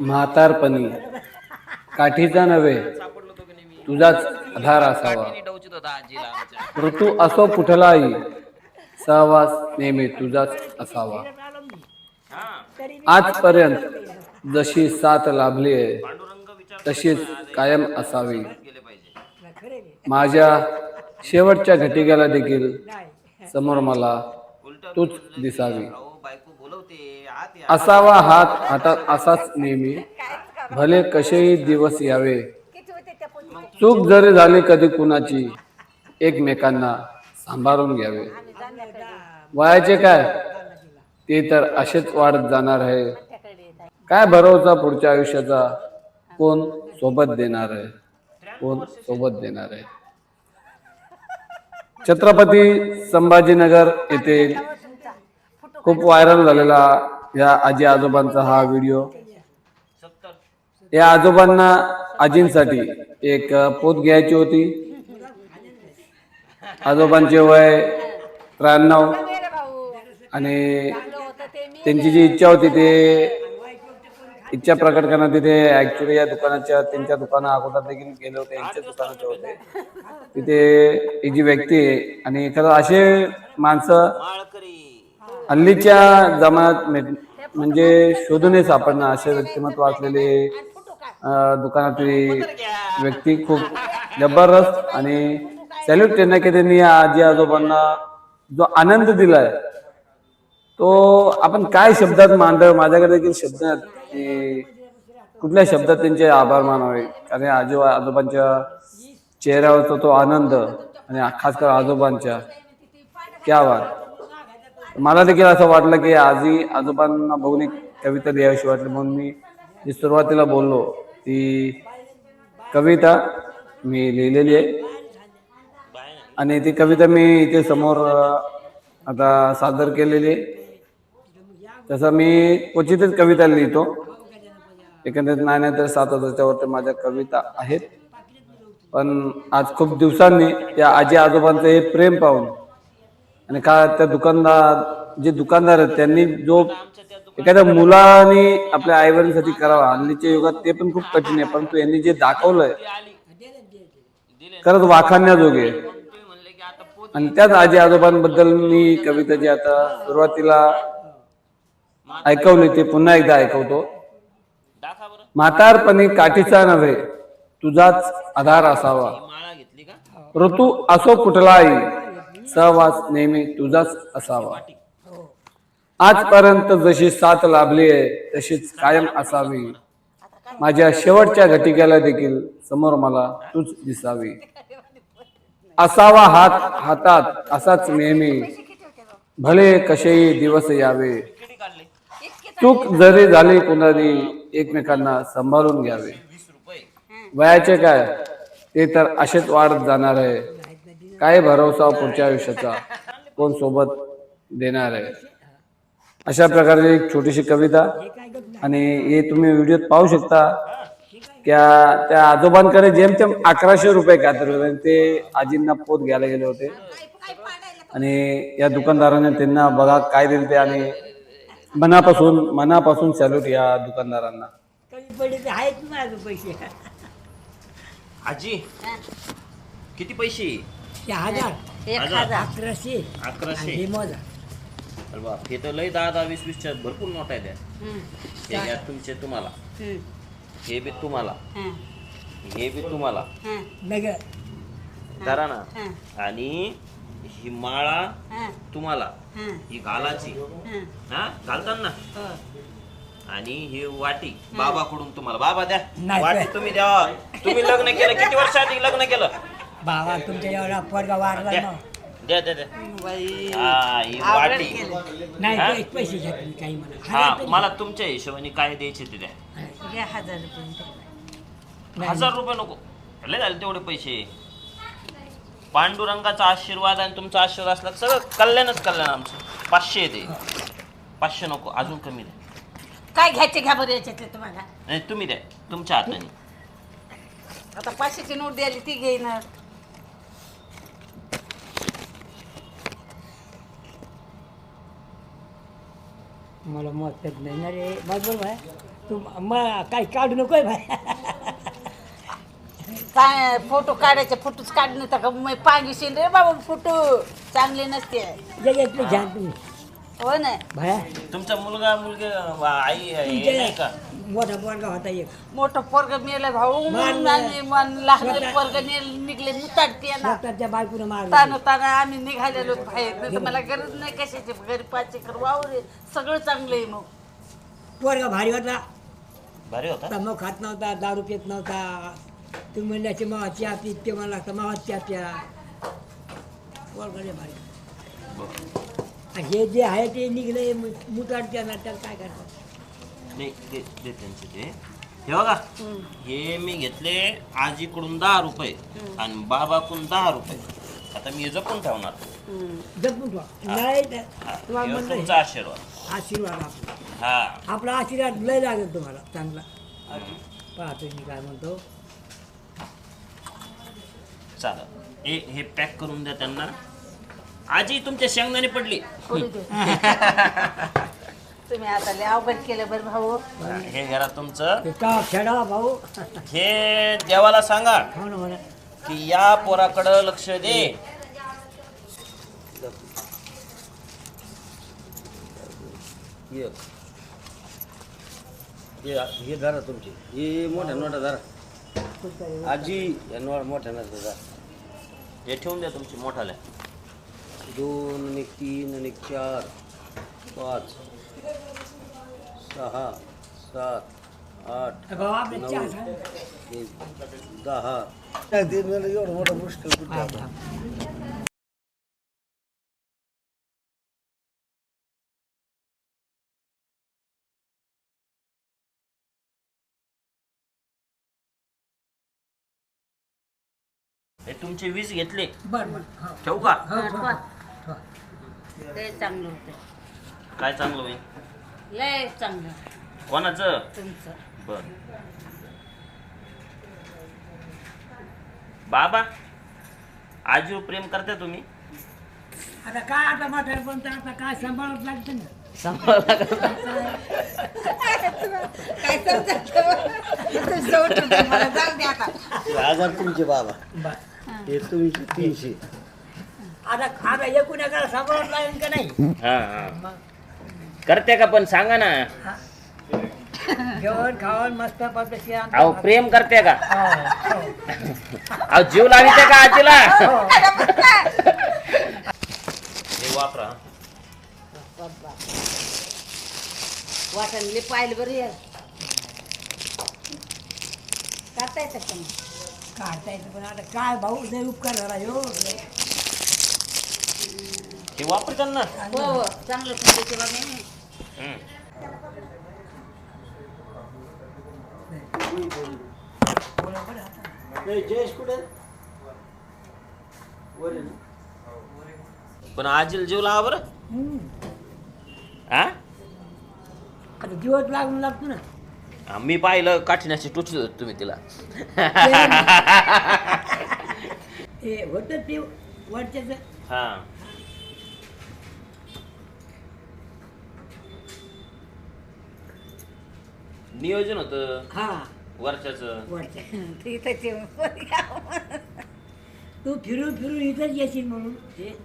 म्हातारपणी काठीचा नव्हे. तुझाच आधार असावा. ऋतू असो कुठलाही सहवास नेहमी तुझाच असावा. आजपर्यंत जशी साथ लाभली आहे तशीच कायम असावी. माझ्या शेवटच्या घटिकेला देखील समोर मला तूच दिसावी अहो बायको बोलवते आत या असावा हात हातात असाच नेहमी. भले कसेही दिवस यावे. चूक जरी झाली कधी कुणाची एकमेकांना सांभाळून घ्यावे. वयाचे काय? ते तर असेच वाढत जाणार आहे. काय भरवचा पुढच्या आयुष्याचा? कोण सोबत देणार आहे? कोण सोबत देणार आहे? छत्रपती संभाजीनगर येथे खूप व्हायरल झालेला या आजी आजोबांचा हा व्हिडिओ. या आजोबांना आजींसाठी एक पोत घ्यायची होती. आजोबांचे वय त्र्याण्णव. आणि त्यांची जी इच्छा होती ते इच्छा प्रकट करण्यात तिथे ऍक्च्युली या दुकानाच्या त्यांच्या दुकाना अगोदर देखील गेले होते यांच्या दुकानाचे होते. तिथे ही जी व्यक्ती आहे आणि खरं असे माणसं हल्लीच्या जमान्यात म्हणजे शोधूनही सापडणार असे व्यक्तिमत्व असलेले दुकानातली व्यक्ती खूप जबरदस्त आणि सॅल्यूट त्यांना की त्यांनी या आजी आजोबांना जो आनंद दिलाय तो आपण काय शब्दात मांडव माझ्याकडे देखील शब्द आहेत कुठल्या शब्दात त्यांचे आभार मानावे? कारण आजो आजोबांच्या चेहऱ्यावरचा तो आनंद आणि खास कर आजोबांच्या क्या वाट मला देखील असं वाटलं की आजी आजोबांना बघून एक कविता लिहावीशी वाटली. म्हणून मी जी सुरुवातीला बोललो ती कविता मी लिहिलेली आहे. आणि ती कविता मी इथे समोर आता सादर केलेली आहे. तसं मी क्वचितच कविता लिहितो. एकंदरीत नाही नाही तर सात हजारच्यावरती माझ्या कविता आहेत. पण आज खूप दिवसांनी त्या आजी आजोबांचं हे प्रेम पाहून आणि का त्या दुकानदार जे दुकानदार आहेत त्यांनी जो एखाद्या मुलाने आपल्या आईवडिलांसाठी करावा हल्लीच्या युगात ते पण खूप कठीण आहे परंतु यांनी जे दाखवलंय खरंच वाखाण्याजोगे आहे. आणि त्याच आजी आजोबांबद्दल मी कविता जी आता सुरुवातीला ऐकवली ती पुन्हा एकदा ऐकवतो म्हातारपणी काठीचा नव्हे तुझाच आधार असावा ऋतू असो कुठलाही सहवास नेहमी तुझाच असावा. आजपर्यंत जशी साथ लाभली आहे तशीच कायम असावी. माझ्या शेवटच्या घटिकेला देखील समोर मला तूच दिसावी. असावा हात हातात असाच नेहमी. भले कसेही दिवस यावे. चूक जरी झाली कुणारी एकमेकांना सांभाळून घ्यावे. वयाचे काय? ते तर असेच वाढत जाणार आहे. काय भरोसा पुढच्या आयुष्याचा? कोण सोबत देणार आहे? अशा प्रकारची एक छोटीशी कविता आणि हे तुम्ही व्हिडिओत पाहू शकता. त्या त्या आजोबांकडे जेमतेम अकराशे रुपये कातर होते. ते आजींना पोत घ्यायला गेले होते. आणि या दुकानदाराने त्यांना बघा काय दिले ते आणि मनापासून मनापासून सॅल्यूट या दुकानदारांना. आहेत पैसे आजी किती पैसे? हजार. एक हजार. अकराशे. अकराशे. हे मोजा. अरे बाप हे तर लय दहा दहा वीस वीसच्या भरपूर नोट आहे हे घ्या तुमचे तुम्हाला. हे बी तुम्हाला. हं, हे बी तुम्हाला. हं, नगर करा ना. हं, आणि ही माळा हं, तुम्हाला. हं, ही घालाची. हं. हा? घालतात ना हो. आणि ही वाटी. बाबाकडून तुम्हाला. बाबा द्या. नाही, वाटी नाही. तुम्ही द्या. तुम्ही लग्न केलं. किती वर्ष आधी लग्न केलं? बाबा तुमच्या एवढा पोरगा वारला द्या ना. द्या द्या द्या बाई हा ही आवडत वाटी केलं. नाही हा? ते पैसे घ्या तुम्ही काही म्हणा. हा हजार तरी मला तुमच्या हिशोबाने काय द्यायचे ते द्या. घ्या हजार रुपये नाही. हजार रुपये नको. लय झाले तेवढे पैसे. पांडुरंगाचा आशीर्वाद आणि तुमचा आशीर्वाद असला तर सगळं कल्याणच कल्याण आमचं. पाचशे येते पाचशे नको अजून कमी द्या काय घ्यायचे घ्या बरं याच्यातले तुम्हाला. नाही तुम्ही द्या. तुमच्या हाताने. आता पाचशेची नोट द्यायली ती घेईन. मला मत नाही. ना रे बस बोल भाई. तू मग काही काढू नकोय भाई. काय फोटो काढायचे फोटोच काढणे तर मग पांगीशील रे बाबा फोटो. चांगले नसते. जगातले घ्या तुम्ही हो ना. भाया? तुमचा मुलगा मुलगी आई हे नाही का? मोठा पोरगा होता एक. मोठं पोरग मेलं भाऊ मारलं. आणि मन लहान पोरग निघले मुताडते ना स्वतःच्या बायकोनं ताना मारलं. ताना आम्ही निघालेलो बाहेर. नाही तर मला गरज नाही कशाची. घरी पाच एकर वावर आहे. सगळं चांगलं आहे मग. पोरगा भारी होता. भारी होता? तंबाखू खात नव्हता दारू पित नव्हता. तुम्ही म्हणल्याचे मावा चहा पीत ते मला लागतं मावा चहा प्या. पोरगा लय भारी. हे जे आहे ते निघले मुताडच्या ना त्याला काय करतात? नाही ते ते त्यांचे ते. हे बघा हे मी घेतले आजीकडून दहा रुपये आणि बाबाकडून दहा रुपये. आता मी हे जपून ठेवणार. जपून ठेवा. नाही तर हा, तुम्हाला हे म्हणलं तुमचा आशीर्वाद. आशीर्वाद आपला. हा. आपला आशीर्वाद लय लागेल तुम्हाला चांगला. पाहतो मी काय म्हणतो. चालेल. हे हे पॅक करून द्या त्यांना. आजी तुमच्या शेंगदाणे पडली. करू दे. तुम्ही आता लय अवघड केलं बरं भाऊ. हे घरा तुमचं. ते का खेळा भाऊ? हे देवाला सांगा हो ना की या पोराकडं लक्ष दे. हे हे धरा तुमची. हे मोठ्या नोटा धरा. आजी या नोट मोठ्या नोटा धरा. हे ठेवून द्या तुमची मोठाल्या. दोन आणि एक तीन आणि चार पाच सहा सात आठ नऊ दहा. एवढं मोठं मुश्किल कुठे आता? हे तुमचे वीस घेतले. बरं बरं. हो. ठेवू का? लय चांगलं होतं काय चांगलं होईल? लय चांगलं. कोणाचं? तुमचं. बर. बाबा आजीवर प्रेम करता तुम्ही? आता काय आता म्हातारे पण आता काय सांभाळत लागतं ना. काय समजत मला जाऊ दे आता. हे हजार तुमचे बाबा. बरं. हे तुमचे तीनशे. आता आता एकूण एकाला सांभाळत लागेल का नाही? हा हा. करते का पण सांगा ना. जेवण खावण मस्त पद्धती अहो प्रेम करते का? हो, अहो जीव लाविते का आजीला? हे. वापरा. वाटणले पाहिलं बरं या करता येतं का मग? काढता येतं पण आता काय भाऊ लय उपकार झाला हो हे वापरतात ना हो हो. चांगलं तुमच्या बाबा हम्म. नाही, जयेश कुठे? वर आहे ना? पण आजीला जीव लावा बरं. हा आता दिवस लागून लागतो ना. हा, मी पाहिलं काठीण्याची टोचली होती तुम्ही तिला. ते होतं ते वरच्याचं. हा. नियोजन होतं. हा. वर्षाचं वरच्या. इथं ते तू फिरून फिरून इथंच येशील म्हणून. ते